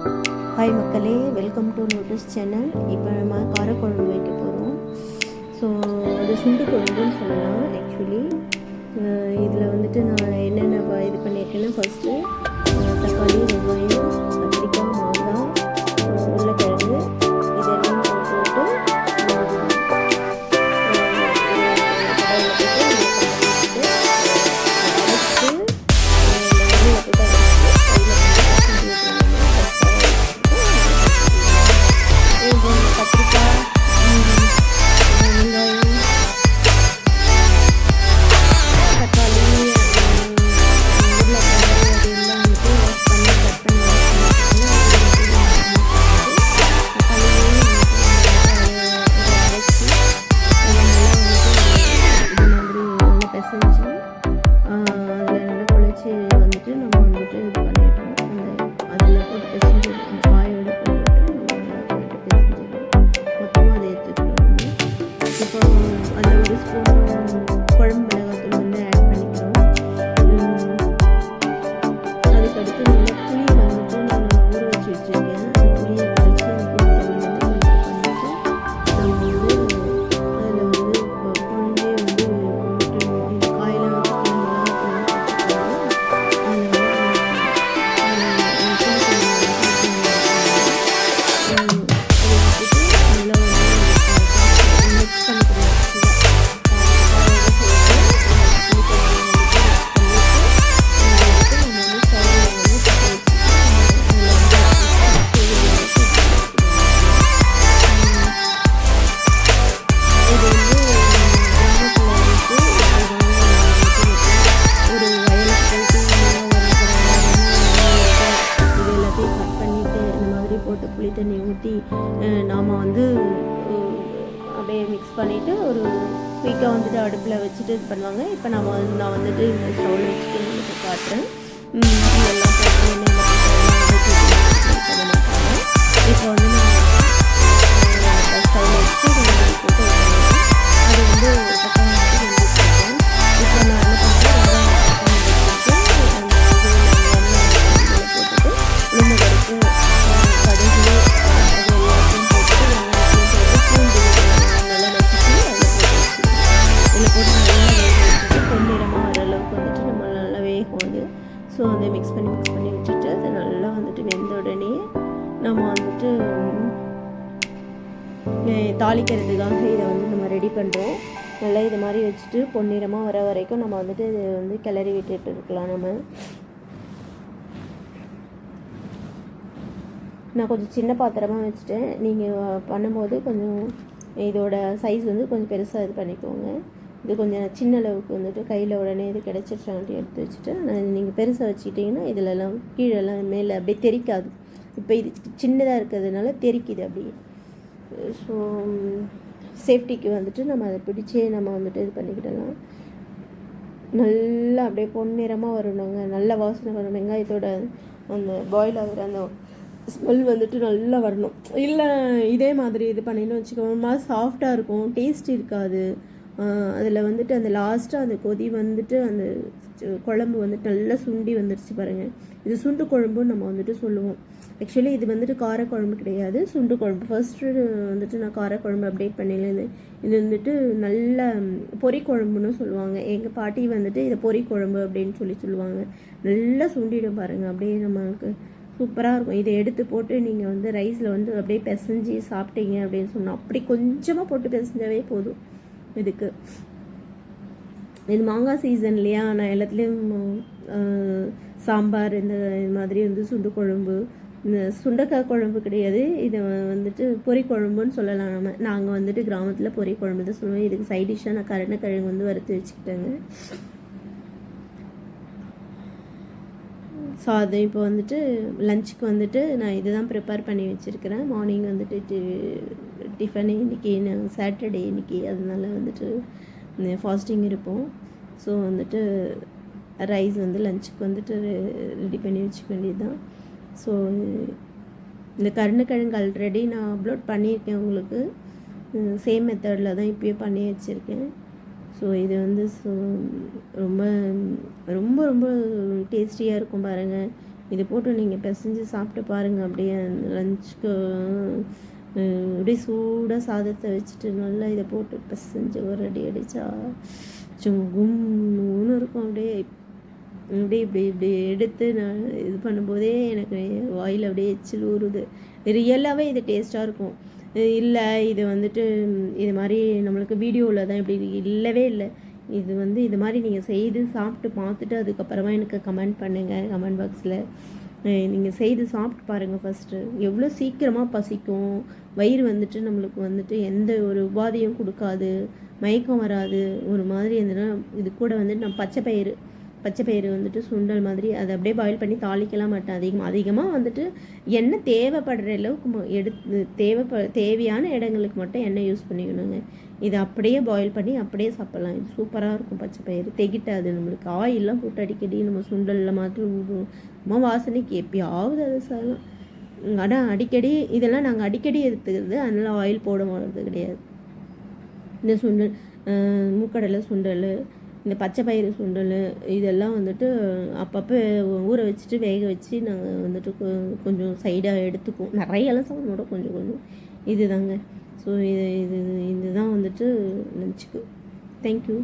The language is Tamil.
ஹாய் மக்களே. வெல்கம் டு லோட்டஸ் சேனல் இப்போ நம்ம காரக்குழம்பு வைக்க போகிறோம் ஸோ அது சுண்டு குழம்புன்னு சொல்லலாம் ஆக்சுவலி இதில் வந்துட்டு நான் என்னென்ன ப- இது பண்ணியிருக்கேன்னா ஃபஸ்ட்டு தக்காளி போட்டு புளி தண்ணி ஊற்றி நாம் வந்து அப்படியே மிக்ஸ் பண்ணிவிட்டு ஒரு குயிக்காக வந்துட்டு அடுப்பில் வச்சுட்டு இது பண்ணுவாங்க. இப்போ நம்ம வந்து- நான் வந்துட்டு இந்த ஸ்டவ்வில் வச்சுட்டு உங்களுக்கு காட்டுறேன். உம், இதெல்லாம் தாளிக்கிறதுக்காக இதை வந்து நம்ம ரெடி பண்ணுறோம் நல்லா இது மாதிரி வச்சுட்டு பொன்னிறமாக வர வரைக்கும் நம்ம வந்துட்டு இதை வந்து கிளறி விட்டுட்டு இருக்கலாம் நம்ம. நான் கொஞ்சம் சின்ன பாத்திரமாக வச்சுட்டேன். நீங்கள் பண்ணும்போது கொஞ்சம் இதோட சைஸ் வந்து கொஞ்சம் பெருசாக இது பண்ணிக்கோங்க. இது கொஞ்சம் சின்ன அளவுக்கு வந்துட்டு கையில் உடனே இது கிடச்சிருச்சான்ட்டு எடுத்து வச்சுட்டு நான் நீங்கள் பெருசாக வச்சுக்கிட்டிங்கன்னா இதிலெல்லாம் கீழெல்லாம் மேலே அப்படியே தெறிக்காது இப்போ இது சின்னதாக இருக்கிறதுனால தெறிக்குது அப்படியே. ஸோ சேஃப்டிக்கு um, வந்துட்டு நம்ம அதை பிடிச்சே நம்ம வந்துட்டு இது பண்ணிக்கிடலாம். நல்லா அப்படியே பொன்னிறமாக வரணுங்க. நல்ல வாசனை வரும் வெங்காயத்தோட அந்த பாயில் ஆகிற அந்த ஸ்மெல் வந்துட்டு நல்லா வரணும். இல்லை இதே மாதிரி இது பண்ணின்னு வச்சுக்கோங்க. மாதிரி சாஃப்டாக இருக்கும். டேஸ்ட் இருக்காது. அதில் வந்துட்டு அந்த லாஸ்ட்டாக அந்த கொதி வந்துட்டு அந்த குழம்பு வந்துட்டு நல்லா சுண்டி வந்துருச்சு பாருங்கள் இது சுண்டு குழம்புன்னு நம்ம வந்துட்டு சொல்லுவோம். ஆக்சுவலி இது வந்துட்டு காரக்குழம்பு கிடையாது. சுண்டு குழம்பு. ஃபர்ஸ்ட்டு வந்துட்டு நான் காரக்குழம்பு அப்டேட் பண்ணியிருந்தேன் இது வந்துட்டு நல்ல பொறி பொரி குழம்புன்னு சொல்லுவாங்க. எங்கள் பாட்டி வந்துட்டு இதை பொரி குழம்பு அப்படின்னு சொல்லி சொல்லுவாங்க. நல்லா சுண்டிடும் பாருங்கள் அப்படியே நம்மளுக்கு சூப்பராக இருக்கும். இதை எடுத்து போட்டு நீங்கள் வந்து ரைஸில் வந்து அப்படியே பிசைஞ்சு சாப்பிட்டீங்க அப்படின்னு சொன்னால் அப்படி கொஞ்சமாக போட்டு பிசைஞ்சாவே போதும் இதுக்கு. இது மாங்காய் சீசன் இல்லையா? நான் எல்லாத்துலேயும் சாம்பார் இந்த இது மாதிரி வந்து சுண்டு குழம்பு இந்த சுண்டக்காய் குழம்பு கிடையாது. இதை வந்துட்டு பொரி குழம்புன்னு சொல்லலாம் நம்ம. நாங்கள் வந்துட்டு கிராமத்தில் பொரி குழம்பு தான் சொல்லுவோம். இதுக்கு சைட் டிஷ்ஷாக நான் கருணக்கிழங்கு வந்து வறுத்து வச்சுக்கிட்டேங்க. ஸோ அது இப்போ வந்துட்டு லஞ்சுக்கு வந்துட்டு நான் இதுதான் ப்ரிப்பேர் பண்ணி வச்சுருக்கிறேன். மார்னிங் வந்துட்டு டி- இன்றைக்கி இன்னைக்கு சாட்டர்டே இன்னைக்கு. அதனால வந்துட்டு ஃபாஸ்டிங் இருப்போம். ஸோ வந்துட்டு ரைஸ் வந்து லஞ்சுக்கு வந்துட்டு ரெடி பண்ணி வச்சுக்க வேண்டியது தான் ஸோ இந்த கருணக்கிழங்கு ஆல்ரெடி நான் அப்லோட் பண்ணியிருக்கேன் உங்களுக்கு. சேம் மெத்தடில் தான் இப்போயே பண்ணி வச்சுருக்கேன். ஸோ இது வந்து ஸோ ரொம்ப ரொம்ப ரொம்ப டேஸ்டியாக இருக்கும் பாருங்கள் இது போட்டு நீங்கள் பிசைஞ்சு சாப்பிட்டு பாருங்கள் அப்படியே லஞ்சுக்கு அப்படியே சூடாக சாதத்தை வச்சுட்டு நல்லா இதை போட்டு பிசைஞ்சு ஒரு அடி அடித்தா சுங்கும்னு இருக்கும் அப்படியே. இப்படி இப்படி இப்படி எடுத்து நான் இது பண்ணும்போதே எனக்கு வாயில் அப்படியே எச்சில் ஊறுது. ரியலாகவே இது டேஸ்ட்டாக இருக்கும். இல்லை இது வந்துட்டு இது மாதிரி நம்மளுக்கு வீடியோவில் தான் இப்படி இல்லவே இல்லை. இது வந்து இது மாதிரி நீங்கள் செய்து சாப்பிட்டு பார்த்துட்டு அதுக்கப்புறமா எனக்கு கமெண்ட் பண்ணுங்கள் கமெண்ட் பாக்ஸில். நீங்கள் செய்து சாப்பிட்டு பாருங்கள் ஃபஸ்ட்டு எவ்வளோ சீக்கிரமாக பசிக்கும். வயிறு வந்துட்டு நம்மளுக்கு வந்துட்டு எந்த ஒரு உபாதையும் கொடுக்காது. மயக்கம் வராது. ஒரு மாதிரி இருந்ததுன்னா இது கூட வந்துட்டு நான் பச்சை பயிறு. பச்சை பயிறு வந்துட்டு சுண்டல் மாதிரி அதை அப்படியே பாயில் பண்ணி தாளிக்கலாம் மாட்டேன் அதிகமாக அதிகமாக வந்துட்டு எண்ணெய் தேவைப்படுற அளவுக்கு ம- எடுத்து தேவைப்ப தேவையான இடங்களுக்கு மட்டும் எண்ணெய் யூஸ் பண்ணிக்கணுங்க. இதை அப்படியே பாயில் பண்ணி அப்படியே சாப்பிட்லாம். இது சூப்பராக இருக்கும் பச்சை பயிறு. தெகிட்டாது. நம்மளுக்கு ஆயிலெலாம் போட்டு அடிக்கடி நம்ம சுண்டலில் மாற்றி விடுவோம் நம்ம வாசனைக்கு எப்பயாவது அது சாதம் ஆனால் அடிக்கடி இதெல்லாம் நாங்கள் அடிக்கடி எடுத்துக்கிறது அதனால் ஆயில் போட மாட்டது கிடையாது. இந்த சுண்டல் மூக்கடலை சுண்டல் இந்த பச்சை பயிறு சுண்டல் இதெல்லாம் வந்துட்டு அப்பப்போ ஊற வச்சுட்டு வேக வச்சு நாங்கள் வந்துட்டு கொஞ்சம் சைடாக எடுத்துக்குவோம். நிறையெல்லாம் சாப்பிட மாட்டோம் கொஞ்சம் கொஞ்சம் இதுதாங்க. ஸோ இது இது இதுதான் வந்துட்டு லஞ்சுக்கு தேங்க்யூ